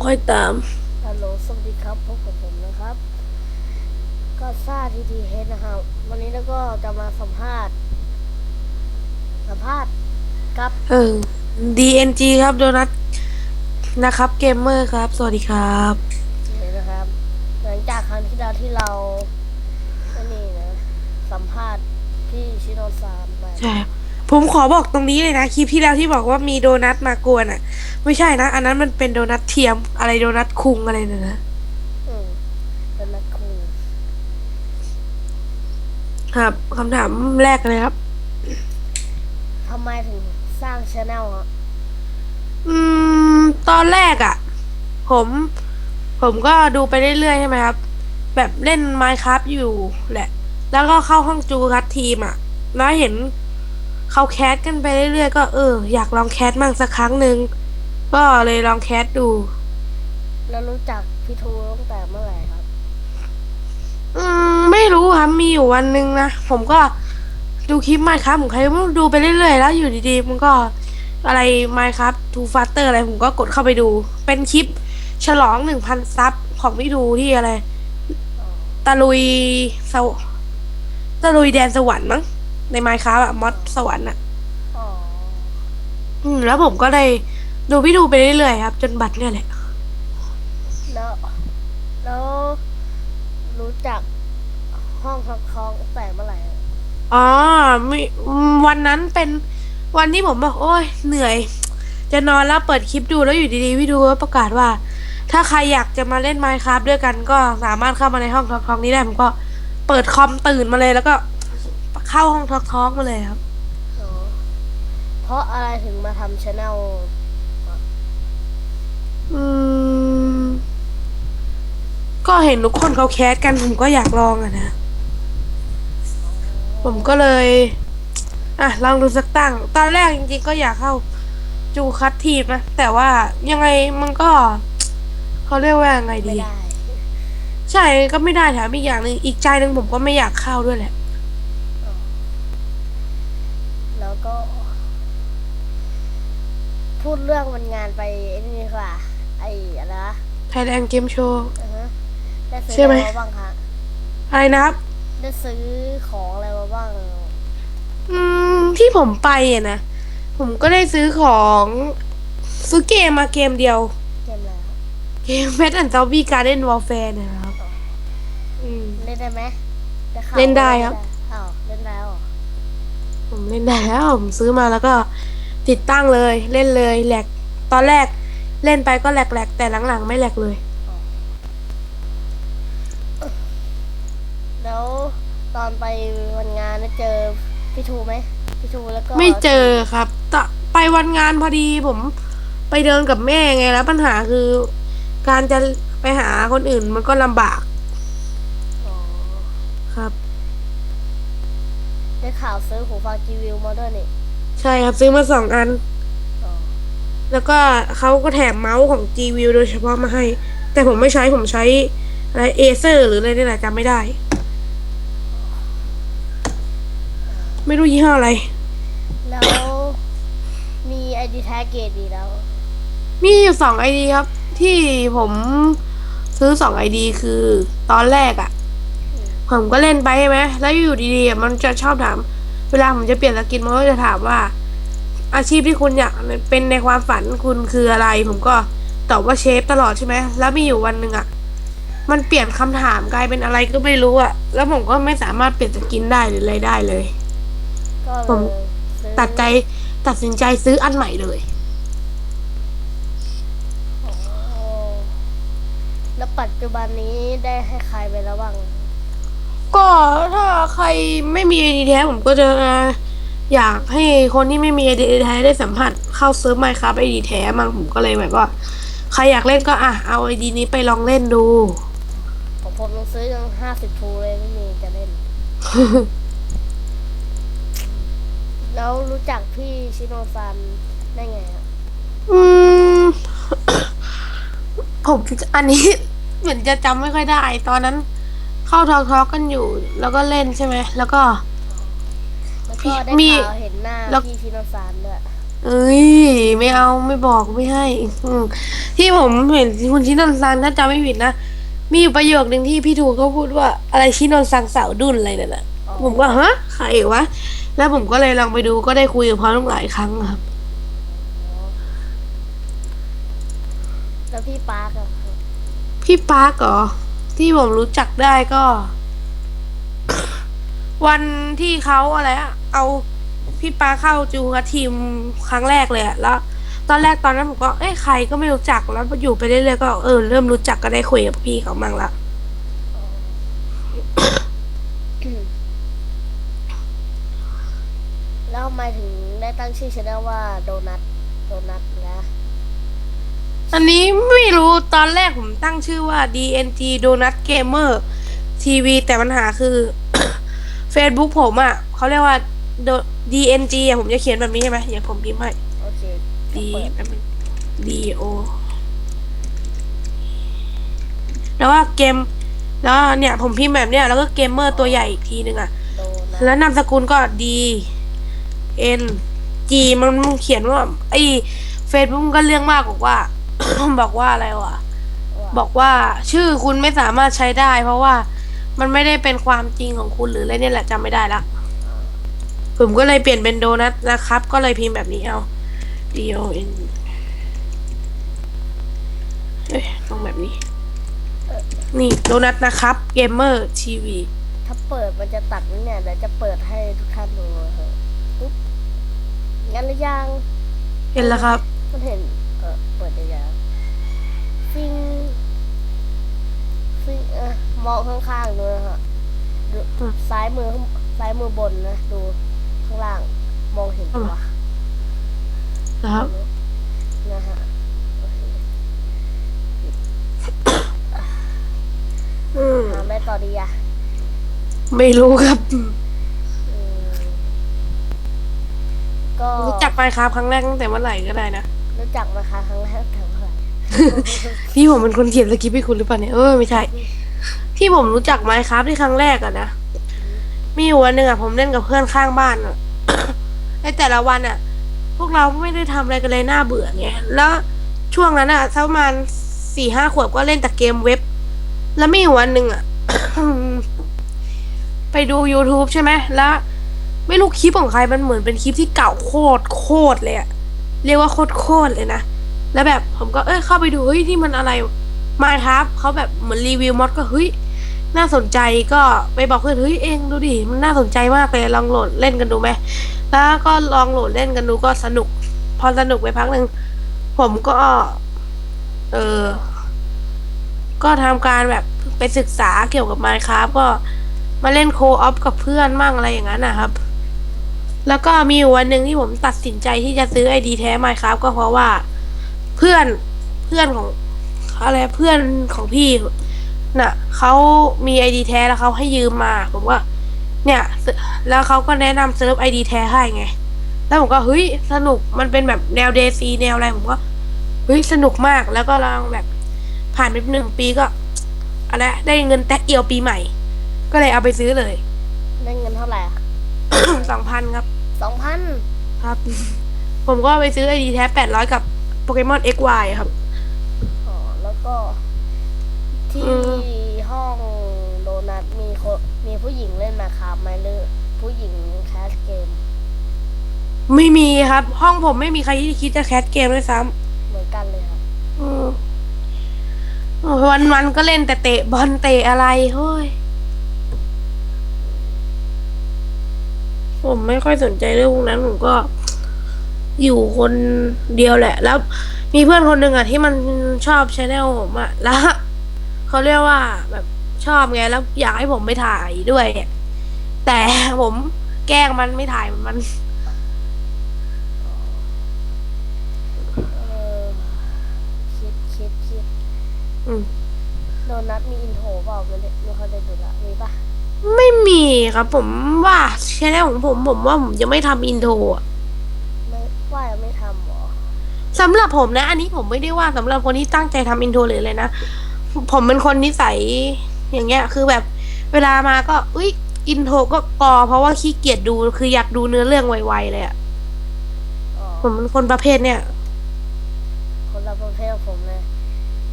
เดี๋ยวผมค่อยตาม ฮัลโหล สวัสดีครับ พบกับผมนะครับ ก็ซ่าทีทีเฮดนะครับ วันนี้แล้วก็จะมาสัมภาษณ์ สัมภาษณ์ครับเออ DNG ครับโดนัทนะครับเกมเมอร์ครับ สวัสดีครับนี่นะครับ หลังจากครั้งที่แล้วที่เราอันนี่นะ สัมภาษณ์พี่ชิโนซานไป ใช่ ผมขอบอกตรงนี้เลยนะคลิปที่แล้วที่บอกว่ามีโดนัทมากวนอะ ไม่ใช่นะ อันนั้นมันเป็นโดนัทเทียมอะไรโดนัทคุงอะไรนะนะอืมเป็นนักครูครับคำถามแรกเลยครับทำไมถึงสร้างช anel อะอืม ตอนแรกอะ่ะ ผม ผมก็ดูไปเรื่อยๆใช่ไหมครับ แบบเล่น Minecraft อยู่แหละ แล้วก็เข้าห้องจูคัดทีมอะ่ะ แล้วเห็น เขาแคสกันไปเรื่อยๆก็เอออยากลองแคสมั่งสักครั้งหนึ่งก็เลยลองแคสดู แล้วรู้จักพี่ทูตั้งแต่เมื่อไหร่ครับ อืมไม่รู้ครับมีอยู่วันหนึ่งนะผมก็ดูคลิป Minecraft ผมใครไม่รู้ดูไปเรื่อยๆแล้วอยู่ดีๆมันก็อะไร Minecraft Two Faster อะไรผมก็กดเข้าไปดู เป็นคลิปฉลองหนึ่งพันซับของพี่ดูที่อะไรตะลุยสวตะลุยแดนสวรรค์มั้ง ใน Minecraft อะมอดสวรรค์อะอ๋ออืมแล้วผมก็เลยดูพี่ดูไปเรื่อยๆครับ จนบัตรเนี่ยแหละ แล้ว แล้วรู้จักห้องทองทองตั้งแต่เมื่อไหร่อะอ๋อมีอืมวันนั้นเป็นวันที่ผมบอกโอ้ยเหนื่อย จะนอนแล้วเปิดคลิปดูแล้วอยู่ดีๆพี่ดูก็ประกาศว่า ถ้าใครอยากจะมาเล่น Minecraft ด้วยกันก็สามารถเข้ามาในห้องทอกทอกนี้ได้ผมก็เปิดคอมตื่นมาเลยแล้วก็ เข้าห้องทอกทอกมาเลยครับ อ๋อเพราะอะไรถึงมาทำช anel อืม ก็เห็นทุกคนเขาแคสกันผมก็อยากลองอะนะ ผมก็เลย อะลองดูสักตั้ง ตอนแรกจริงๆก็อยากเข้าจูคัตทีมนะ แต่ว่ายังไงมันก็ เขาเรียกว่ายังไงไม่ดี ได้ ใช่ก็ไม่ได้แถมอีกอย่างหนึ่งอีกใจหนึ่งผมก็ไม่อยากเข้าด้วยแหละ แล้วก็ พูดเรื่องวันงานไปไอ้นี่ดีกว่าไอ้อะไรนะ Thailand Game Show อือฮะได้ซื้อใช่ไหมอะไรมาบ้างคะอะไรนะครับ ได้ซื้อของอะไรมาบ้างอืมที่ผมไปอะนะ ผมก็ได้ซื้อของซื้อเกมมาเกมเดียว เกมอะไรครับเกม Pet and Zombie Garden Warfare เนยนะครับ อืม เล่นได้ไหมข่าวเล่นได้ครับ อ้าวเล่นได้เหรอผมเล่นได้แล้วผมซื้อมาแล้วก็ ติดตั้งเลยเล่นเลยแหลกตอนแรกเล่นไปก็แหลกๆแต่หลังๆ ไม่แหลกเลย แล้วตอนไปวันงานได้เจอพี่ทูไหมพี่ทูแล้วก็ไม่เจอครับตะไปวันงานพอดีผมไปเดินกับแม่ไงแล้วปัญหาคือ การจะไปหาคนอื่นมันก็ลำบากอ๋อครับ ได้ข่าวซื้อหูฟังจีวิวมาด้วยนี่ ใช่ครับซื้อมาสองอันอ๋อแล้วก็เขาก็แถมเมาส์ของ G View โดยเฉพาะมาให้ แต่ผมไม่ใช้ผมใช้อะไรเอเซอร์หรืออะไรนี่แหละจำไม่ได้ ไม่รู้ยี่ห้ออะไร แล้วมีไอดีแท็กเกตดีแล้ว มีอยู่สองไอดีครับ ที่ผมซื้อสองไอดีคือตอนแรกอะ่ะ ผมก็เล่นไปใช่ไหมแล้วอยู่ดีๆอะมันจะชอบถาม เวลาผมจะเปลี่ยนสกินมันก็จะถามว่า อาชีพที่คุณอยากเป็นในความฝันคุณคืออะไร ผมก็ตอบว่าเชฟตลอดใช่ไหมแล้วมีอยู่วันหนึ่งอะ่ะมันเปลี่ยนคำถามกลายเป็นอะไรก็ไม่รู้อะ่ะแล้วผมก็ไม่สามารถเปลี่ยนสกินได้หรืออะไรได้เลย ผมตัดใจตัดสินใจซื้ออันใหม่เลย แล้วปัจจุบันนี้ได้ให้ใครไปแล้วบ้าง ก็ถ้าใครไม่มีไอดีแท้ผมก็จะอยากให้คนที่ไม่มีไอดีแท้ได้สัมผัสเข้าเซิร์ฟไมค์ครับไอดีแท้มั่งผมก็เลยแบบว่า ใครอยากเล่นก็อะเอาไอดีนี้ไปลองเล่นดูของผมต้องซื้อยังห้าสิบทูเลยไม่มีจะเล่น แล้วรู้จักพี่ชิโนซันได้ไงอะอืม ผมอันนี้เหมือนจะจำไม่ค่อยได้ ตอนนั้น เข้าทอกทอกกันอยู่ แล้วก็เล่นใช่ไหมแล้วก็ แล้วพี่ก็ได้มีข่าวเห็นหน้าแล้ว พี่ชิโนซันด้วยเอ้ยไม่เอาไม่บอกไม่ให้อืมที่ผมเห็นคุณชินนซังถ้าจำไม่ผิดนะมีอยู่ประโยคหนึ่งที่พี่ทูเขาพูดว่าอะไรชินนซังสาวดุนอะไรนั่นแหละอ๋อผมก็ฮะใครวะแล้วผมก็เลยลองไปดูก็ได้คุยกับเขาตั้งหลายครั้งครับ แล้วพี่ปาร์กอะครับพี่ปาร์กเหรอ ที่ผมรู้จักได้ก็ วันที่เขาอะไรอะเอาพี่ปาเข้าจูกับทีมครั้งแรกเลยอะแล้ว ตอนแรกตอนนั้นผมก็เอ้ยใครก็ไม่รู้จักแล้วอยู่ไปเรื่อยๆก็เออเริ่มรู้จักก็ได้คุยกับพี่เขามั่งละแล้วทำไมถึงได้ตั้งชื่อช anel ว่าโดนัทโดนัทนะ อันนี้ไม่รู้ตอนแรกผมตั้งชื่อว่า DNG Donut Gamer TV แต่ปัญหาคือ Facebook ผมอะเขาเรียกว่า Do- DNG อะผมจะเขียนแบบนี้ใช่ไหมเดี๋ยวผมพิมพ์ให้ โอเค D เปิดแป๊บนึง D O แล้วว่าเกม แล้วเนี่ยผมพิมพ์แบบเนี้ยแล้วก็เกมเมอร์ตัวใหญ่อีกทีนึงอะโดนัทแล้วนามสกุลก็ D N G มันเขียนว่าไอ้เฟซบุ๊กก็เรื่องมากบอกว่า บอกว่าอะไรวะบอกว่าชื่อคุณไม่สามารถใช้ได้ เพราะว่ามันไม่ได้เป็นความจริงของคุณหรืออะไรเนี่ยแหละจำไม่ได้ละผมก็เลยเปลี่ยนเป็นโดนัทนะครับ ก็เลยพิมพ์แบบนี้เอา D O N เอ้ยต้องแบบนี้ นี่โดนัทนะครับเกมเมอร์ทีวีถ้าเปิดมันจะตัดไหมเนี่ยเดี๋ยวจะเปิดให้ทุกท่านดูเถอะปุ๊บงั้นหรือยัง เห็นแล้วครับ มันเห็น เออเปิดได้ยังฟิงฟิงเออมองข้างๆดูนะฮะดูอืมซ้ายมือข้างซ้ายมือบนนะดูข้างล่าง มองเห็นปะวะนะครับนะฮะโอเคอืมถามได้ต่อดีอะไม่รู้ครับอืมก็รู้จักไปครับครั้งแรกตั้งแต่เมื่อไหร่ก็ได้นะ รู้จักมาคะครั้งแรกแต่เมื่อไหร่พี่ผมเป็นคนเขียนสคริปต์ให้คุณหรือเปล่าเนี่ยเออไม่ใช่ ที่ผมรู้จักไมค์ครับที่ครั้งแรกอะนะ มีอยู่วันหนึ่งอะผมเล่นกับเพื่อนข้างบ้านอะในแต่ละวันอะพวกเราไม่ได้ทำอะไรกันเลยน่าเบื่อไงแล้วช่วงนั้นอะสักประมาณสี่ห้าขวบก็เล่นแต่เกมเว็บ แล้วมีอยู่วันหนึ่งอะไปดู YouTube ใช่ไหมแล้วไม่รู้คลิปของใครมันเหมือนเป็นคลิปที่เก่าโคตรโคตรเลยอะ เรียกว่าโคตรโคตรเลยนะ แล้วแบบผมก็เอ้ยเข้าไปดูเฮ้ยที่มันอะไรมาครับเขาแบบเหมือนรีวิวมอดก็เฮ้ยน่าสนใจก็ไปบอกเพื่อนเฮ้ยเองดูดิมันน่าสนใจมากเลยลองโหลดเล่นกันดูไหมแล้วก็ลองโหลดเล่นกันดูก็สนุก พอสนุกไปพักหนึ่งผมก็ เออก็ทำการแบบไปศึกษาเกี่ยวกับ Minecraft ก็มาเล่นโคออฟกับเพื่อนมั่งอะไรอย่างนั้นนะครับ แล้วก็มีอยู่วันหนึ่งที่ผมตัดสินใจที่จะซื้อไอดีแท้ Minecraft ก็เพราะว่าเพื่อนเพื่อนของอะไรเพื่อนของพี่น่ะเขามีไอดีแท้แล้วเขาให้ยืมมา ผมว่า เนี่ย แล้วเขาก็แนะนำเซิร์ฟไอดีแท้ให้ไง แล้วผมก็เฮ้ยสนุกมันเป็นแบบแนวเดซีแนวอะไรผมก็เฮ้ยสนุกมากแล้วก็ลองแบบผ่านไปหนึ่งปีก็อะไรได้เงินแท็กเอียวปีใหม่ ก็เลยเอาไปซื้อเลย ได้เงินเท่าไหร่อะ สองพันครับ สองพันครับ ผมก็ไปซื้อไอดีแท้แปดร้อยกับโปเกมอน XY ครับ อ๋อ แล้วก็ ที่อืม ห้องโดนัทมีคนมีผู้หญิงเล่นมาครับไหมหรือผู้หญิงแคสเกม ไม่มีครับ ห้องผมไม่มีใครที่คิดจะแคสเกมด้วยซ้ำเหมือนกันเลยครับอืมวันวันๆก็เล่นแต่เตะบอลเตะอะไรเฮ้ย ผมไม่ค่อยสนใจเรื่องพวกนั้นผมก็ อยู่คนเดียวแหละ แล้ว มีเพื่อนคนหนึ่งอะที่มันชอบชแนลผมอะแล้วเขาเรียกว่าแบบชอบไงแล้วอยากให้ผมไปถ่ายด้วยแต่ผมแกล้งมันไม่ถ่ายมันเออคิดคิดคิดอืมโดนัทมีอินโทรเปล่าไม่ได้ไม่ค่อยได้ดูละมีปะ ไม่มีครับผมว่าชแนลของผมผมว่าผมจะไม่ทำอินโทรอะไม่ว่ายังไม่ทำหรอสำหรับผมนะ อันนี้ผมไม่ได้ว่าสำหรับคนที่ตั้งใจทำอินโทรหรืออะไรนะ ผมเป็นคนนิสัยอย่างเงี้ย คือแบบเวลามาก็อุ้ยอินโทรก็กอ เพราะว่าขี้เกียจดูคืออยากดูเนื้อเรื่องไวๆเลยอะอ๋อผมเป็นคนประเภทเนี่ยคนละประเภทกับผมเลย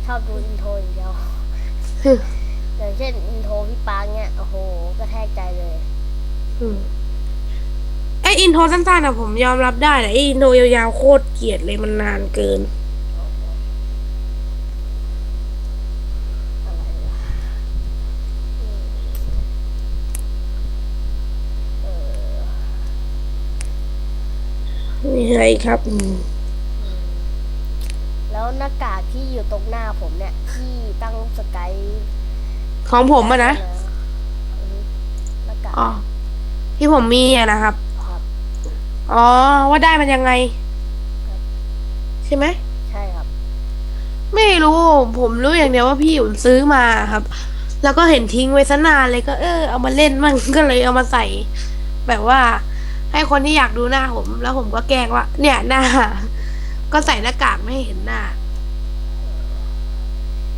ชอบดูอินโทรอย่างเดียวฮึ อย่างเช่นอินโทรพี่ปางเนี่ยโอ้โหกระแทกใจเลยอืมไออินโทรสั้นๆอะผมยอมรับได้แต่ไออินโทรยาวๆโคตรเกลียดเลยมันนานเกิน อะไรวะอืมเออนี่ไงครับอืมแล้วหน้ากากที่อยู่ตรงหน้าผมเนี่ย ที่ตั้งสกาย ของผมอะนะอืมหน้ากากอ๋อที่ผมมีอะนะครับ ครับอ๋อ ว่าได้มันยังไง ใช่ไหมใช่ครับ ไม่รู้ ผมรู้อย่างเดียวว่าพี่อุ่นซื้อมาครับ แล้วก็เห็นทิ้งไว้ซะนานเลยก็เออเอามาเล่นมั่งก็เลยเอามาใส่ แบบว่า ให้คนที่อยากดูหน้าผม แล้วผมก็แกล้งว่า เนี่ยหน้า ก็ใส่หน้ากากไม่ให้เห็นหน้า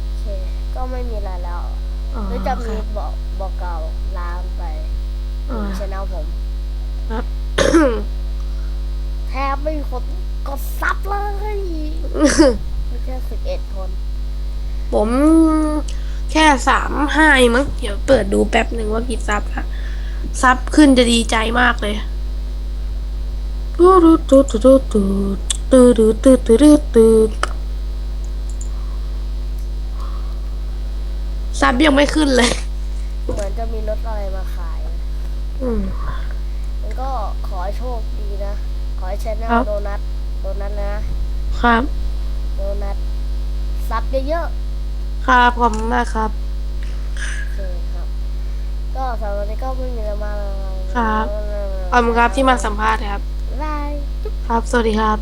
โอเค ก็ไม่มีอะไรแล้ว อ๋อหรือจะมีครับบอกบอกเกล่าวลามไปอ่า ชแนลผมครับแทบไม่มีคนกดซับเลยไม่แค่สิบเอ็ดคน ผมแค่สามห้ามั้งเดี๋ยวเปิดดูแป๊บหนึ่งว่ากี่ซับละซับขึ้นจะดีใจมากเลยตูดตูดตูดตูดตูดตูดตูดตูดตูด ซับยังไม่ขึ้นเลย เหมือนจะมีรถอะไรมาขายอืม มันก็ขอให้โชคดีนะ ขอให้ชแนลครับ โดนัทโดนัทนะครับ โดนัทซับเยอะครับขอบคุณมากครับ ๆโอเคครับ ก็สำหรับวันนี้ก็ไม่มีอะไรมากครับ ขอบคุณครับที่มาสัมภาษณ์ครับบาย ครับ สวัสดีครับ